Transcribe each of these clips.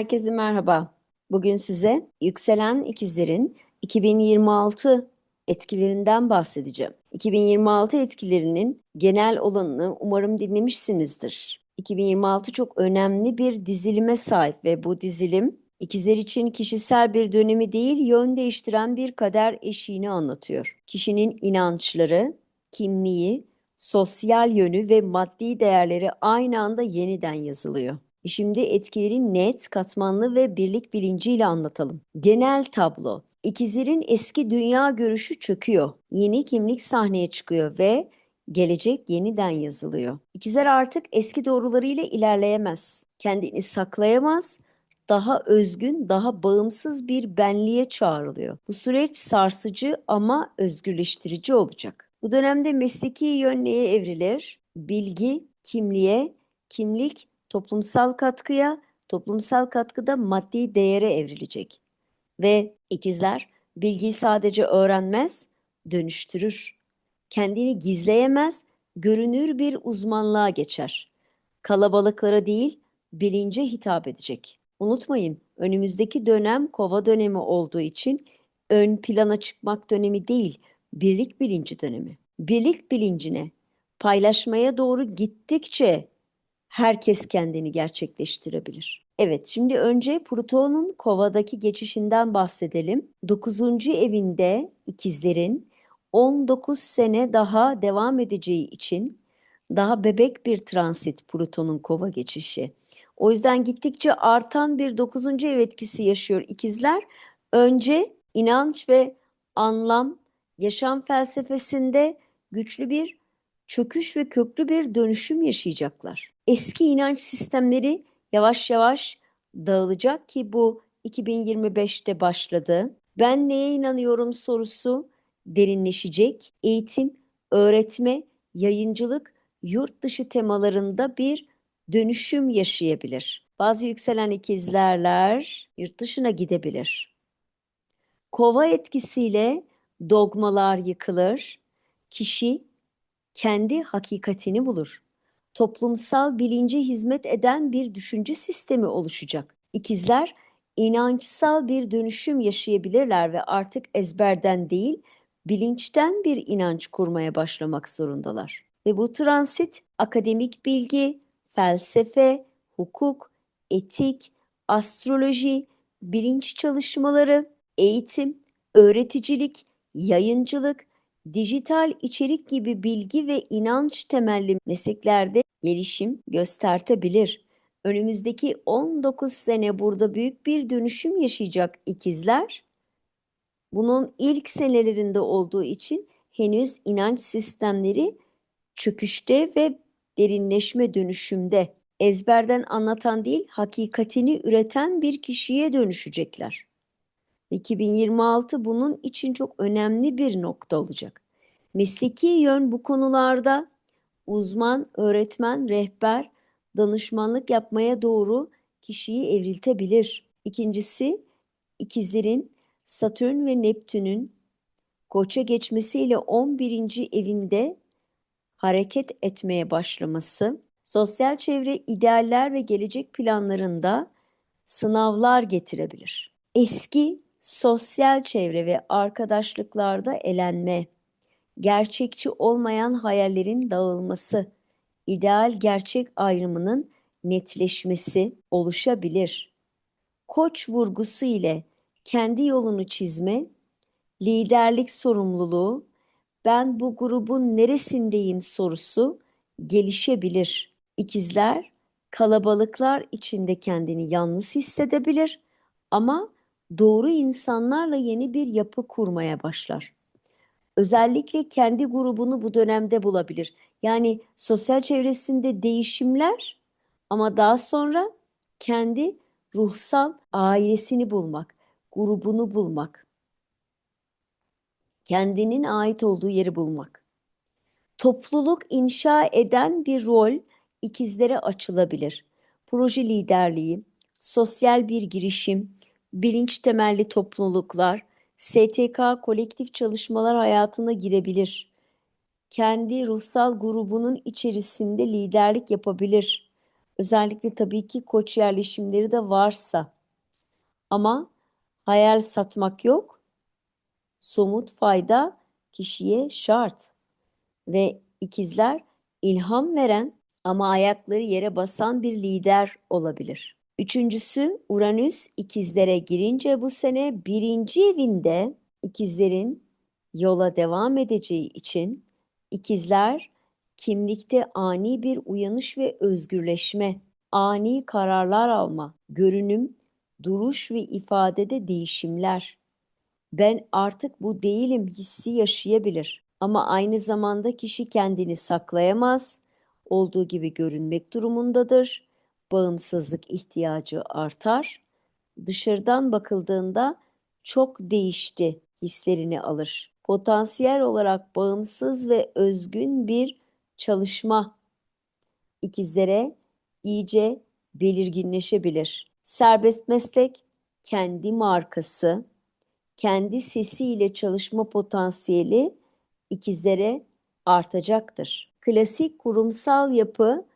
herkese merhaba. Bugün size yükselen ikizlerin 2026 etkilerinden bahsedeceğim. 2026 etkilerinin genel olanını umarım dinlemişsinizdir. 2026 çok önemli bir dizilime sahip ve bu dizilim ikizler için kişisel bir dönemi değil, yön değiştiren bir kader eşiğini anlatıyor. Kişinin inançları, kimliği, sosyal yönü ve maddi değerleri aynı anda yeniden yazılıyor. Şimdi etkileri net, katmanlı ve birlik bilinciyle anlatalım. Genel tablo. İkizlerin eski dünya görüşü çöküyor. Yeni kimlik sahneye çıkıyor ve gelecek yeniden yazılıyor. İkizler artık eski doğrularıyla ilerleyemez. Kendini saklayamaz, daha özgün, daha bağımsız bir benliğe çağrılıyor. Bu süreç sarsıcı ama özgürleştirici olacak. Bu dönemde mesleki yönlüğe evrilir, bilgi, kimliğe, kimlik toplumsal katkıya, toplumsal katkıda maddi değere evrilecek. Ve ikizler bilgiyi sadece öğrenmez, dönüştürür. Kendini gizleyemez, görünür bir uzmanlığa geçer. Kalabalıklara değil, bilince hitap edecek. Unutmayın, önümüzdeki dönem kova dönemi olduğu için ön plana çıkmak dönemi değil, birlik bilinci dönemi. Birlik bilincine, paylaşmaya doğru gittikçe herkes kendini gerçekleştirebilir. Evet, şimdi önce Plüton'un kovadaki geçişinden bahsedelim. 9. evinde ikizlerin 19 sene daha devam edeceği için daha bebek bir transit Plüton'un kova geçişi. O yüzden gittikçe artan bir 9. ev etkisi yaşıyor ikizler. Önce inanç ve anlam, yaşam felsefesinde güçlü bir çöküş ve köklü bir dönüşüm yaşayacaklar. Eski inanç sistemleri yavaş yavaş dağılacak ki bu 2025'te başladı. Ben neye inanıyorum sorusu derinleşecek. Eğitim, öğretme, yayıncılık, yurt dışı temalarında bir dönüşüm yaşayabilir. Bazı yükselen ikizlerler yurt dışına gidebilir. Kova etkisiyle dogmalar yıkılır. Kişi kendi hakikatini bulur. Toplumsal bilince hizmet eden bir düşünce sistemi oluşacak. İkizler inançsal bir dönüşüm yaşayabilirler ve artık ezberden değil, bilinçten bir inanç kurmaya başlamak zorundalar. Ve bu transit akademik bilgi, felsefe, hukuk, etik, astroloji, bilinç çalışmaları, eğitim, öğreticilik, yayıncılık, dijital içerik gibi bilgi ve inanç temelli mesleklerde gelişim göstertebilir. Önümüzdeki 19 sene burada büyük bir dönüşüm yaşayacak ikizler. Bunun ilk senelerinde olduğu için henüz inanç sistemleri çöküşte ve derinleşme dönüşümde. Ezberden anlatan değil, hakikatini üreten bir kişiye dönüşecekler. 2026 bunun için çok önemli bir nokta olacak. Mesleki yön bu konularda uzman, öğretmen, rehber, danışmanlık yapmaya doğru kişiyi evriltebilir. İkincisi ikizlerin Satürn ve Neptün'ün Koça geçmesiyle 11. evinde hareket etmeye başlaması, sosyal çevre idealler ve gelecek planlarında sınavlar getirebilir. Eski sosyal çevre ve arkadaşlıklarda elenme, gerçekçi olmayan hayallerin dağılması, ideal gerçek ayrımının netleşmesi oluşabilir. Koç vurgusu ile kendi yolunu çizme, liderlik sorumluluğu, ben bu grubun neresindeyim sorusu gelişebilir. İkizler kalabalıklar içinde kendini yalnız hissedebilir ama doğru insanlarla yeni bir yapı kurmaya başlar. Özellikle kendi grubunu bu dönemde bulabilir. Yani sosyal çevresinde değişimler ama daha sonra kendi ruhsal ailesini bulmak, grubunu bulmak. Kendinin ait olduğu yeri bulmak. Topluluk inşa eden bir rol ikizlere açılabilir. Proje liderliği, sosyal bir girişim, bilinç temelli topluluklar, STK kolektif çalışmalar hayatına girebilir. Kendi ruhsal grubunun içerisinde liderlik yapabilir. Özellikle tabii ki koç yerleşimleri de varsa. Ama hayal satmak yok. Somut fayda kişiye şart. Ve ikizler ilham veren ama ayakları yere basan bir lider olabilir. Üçüncüsü Uranüs ikizlere girince bu sene birinci evinde ikizlerin yola devam edeceği için ikizler kimlikte ani bir uyanış ve özgürleşme, ani kararlar alma, görünüm, duruş ve ifadede değişimler. Ben artık bu değilim hissi yaşayabilir. Ama aynı zamanda kişi kendini saklayamaz, olduğu gibi görünmek durumundadır. Bağımsızlık ihtiyacı artar. Dışarıdan bakıldığında çok değişti hislerini alır. Potansiyel olarak bağımsız ve özgün bir çalışma ikizlere iyice belirginleşebilir. Serbest meslek kendi markası, kendi sesiyle çalışma potansiyeli ikizlere artacaktır. Klasik kurumsal yapı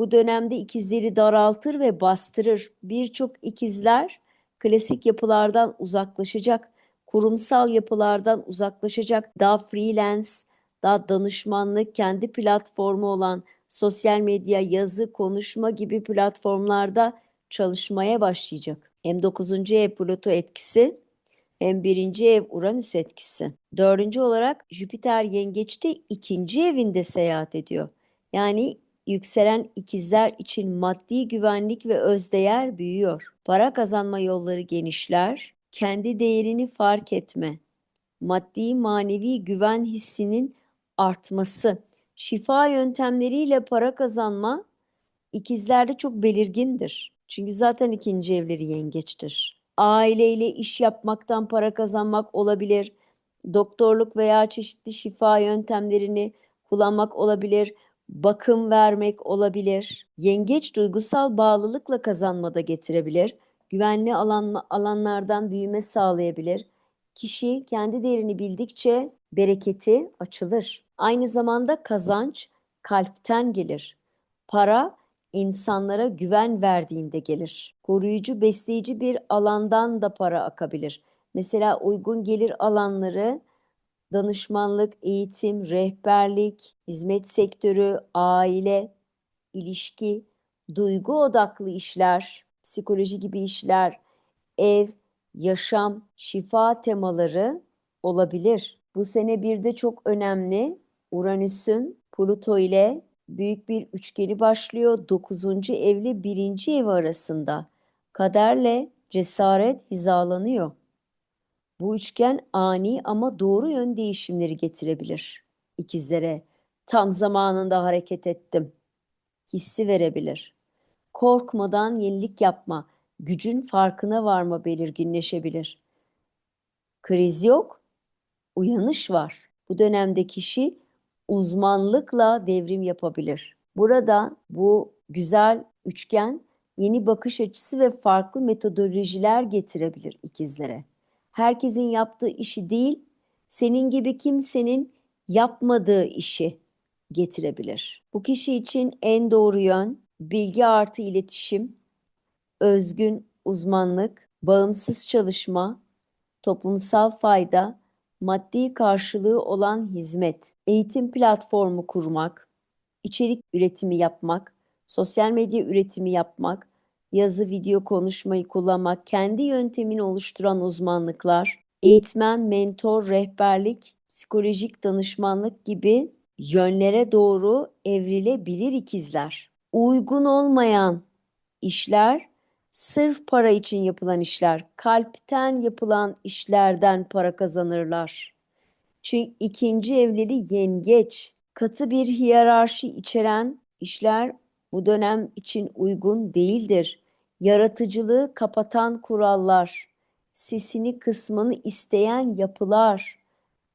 bu dönemde ikizleri daraltır ve bastırır. Birçok ikizler klasik yapılardan uzaklaşacak, kurumsal yapılardan uzaklaşacak, daha freelance, daha danışmanlık, kendi platformu olan sosyal medya, yazı, konuşma gibi platformlarda çalışmaya başlayacak. Hem 9. ev Pluto etkisi hem birinci ev Uranüs etkisi. Dördüncü olarak Jüpiter yengeçte ikinci evinde seyahat ediyor. Yani yükselen ikizler için maddi güvenlik ve özdeğer büyüyor. Para kazanma yolları genişler, kendi değerini fark etme, maddi manevi güven hissinin artması, şifa yöntemleriyle para kazanma ikizlerde çok belirgindir. Çünkü zaten ikinci evleri yengeçtir. Aileyle iş yapmaktan para kazanmak olabilir. Doktorluk veya çeşitli şifa yöntemlerini kullanmak olabilir. Bakım vermek olabilir. Yengeç duygusal bağlılıkla kazanma da getirebilir. Güvenli alan, alanlardan büyüme sağlayabilir. Kişi kendi değerini bildikçe bereketi açılır. Aynı zamanda kazanç kalpten gelir. Para insanlara güven verdiğinde gelir. Koruyucu, besleyici bir alandan da para akabilir. Mesela uygun gelir alanları danışmanlık, eğitim, rehberlik, hizmet sektörü, aile, ilişki, duygu odaklı işler, psikoloji gibi işler, ev, yaşam, şifa temaları olabilir. Bu sene bir de çok önemli Uranüs'ün Pluto ile büyük bir üçgeni başlıyor. 9. evle 1. ev arasında. Kaderle cesaret hizalanıyor. Bu üçgen ani ama doğru yön değişimleri getirebilir ikizlere. Tam zamanında hareket ettim. Hissi verebilir. Korkmadan yenilik yapma, gücün farkına varma belirginleşebilir. Kriz yok, uyanış var. Bu dönemde kişi uzmanlıkla devrim yapabilir. Burada bu güzel üçgen yeni bakış açısı ve farklı metodolojiler getirebilir ikizlere. Herkesin yaptığı işi değil, senin gibi kimsenin yapmadığı işi getirebilir. Bu kişi için en doğru yön bilgi artı iletişim, özgün uzmanlık, bağımsız çalışma, toplumsal fayda, maddi karşılığı olan hizmet, eğitim platformu kurmak, içerik üretimi yapmak, sosyal medya üretimi yapmak, yazı, video konuşmayı kullanmak, kendi yöntemini oluşturan uzmanlıklar, eğitmen, mentor, rehberlik, psikolojik danışmanlık gibi yönlere doğru evrilebilir ikizler. Uygun olmayan işler sırf para için yapılan işler, kalpten yapılan işlerden para kazanırlar. Çünkü ikinci evleri yengeç, katı bir hiyerarşi içeren işler bu dönem için uygun değildir. Yaratıcılığı kapatan kurallar, sesini kısmını isteyen yapılar,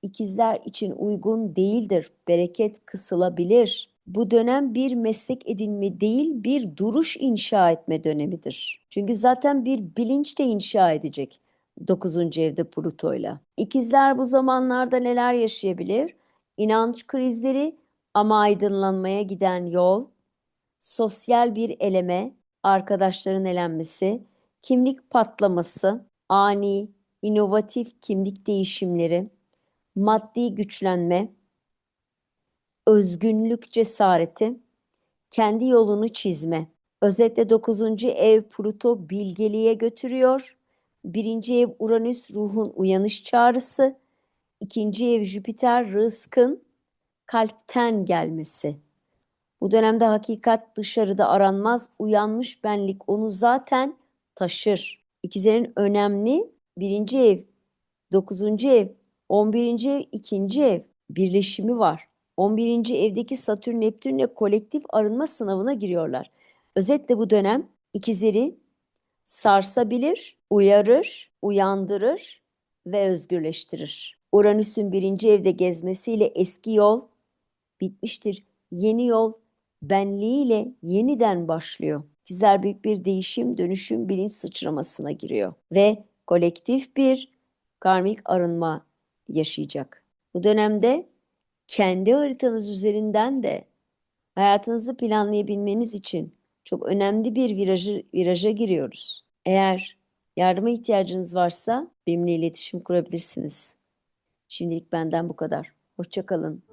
ikizler için uygun değildir. Bereket kısılabilir. Bu dönem bir meslek edinme değil, bir duruş inşa etme dönemidir. Çünkü zaten bir bilinç de inşa edecek 9. evde Pluto'yla. İkizler bu zamanlarda neler yaşayabilir? İnanç krizleri ama aydınlanmaya giden yol, sosyal bir eleme, arkadaşların elenmesi, kimlik patlaması, ani, inovatif kimlik değişimleri, maddi güçlenme, özgünlük cesareti, kendi yolunu çizme. Özetle 9. ev Pluto bilgeliğe götürüyor. Birinci ev Uranüs ruhun uyanış çağrısı. İkinci ev Jüpiter rızkın kalpten gelmesi. Bu dönemde hakikat dışarıda aranmaz. Uyanmış benlik onu zaten taşır. İkizlerin önemli birinci ev, dokuzuncu ev, on birinci ev, ikinci ev birleşimi var. 11. evdeki Satürn Neptünle kolektif arınma sınavına giriyorlar. Özetle bu dönem ikizleri sarsabilir, uyarır, uyandırır ve özgürleştirir. Uranüs'ün birinci evde gezmesiyle eski yol bitmiştir. Yeni yol benliğiyle yeniden başlıyor. İkizler büyük bir değişim, dönüşüm, bilinç sıçramasına giriyor ve kolektif bir karmik arınma yaşayacak. Bu dönemde kendi haritanız üzerinden de hayatınızı planlayabilmeniz için çok önemli bir virajı, viraja giriyoruz. Eğer yardıma ihtiyacınız varsa benimle iletişim kurabilirsiniz. Şimdilik benden bu kadar. Hoşçakalın.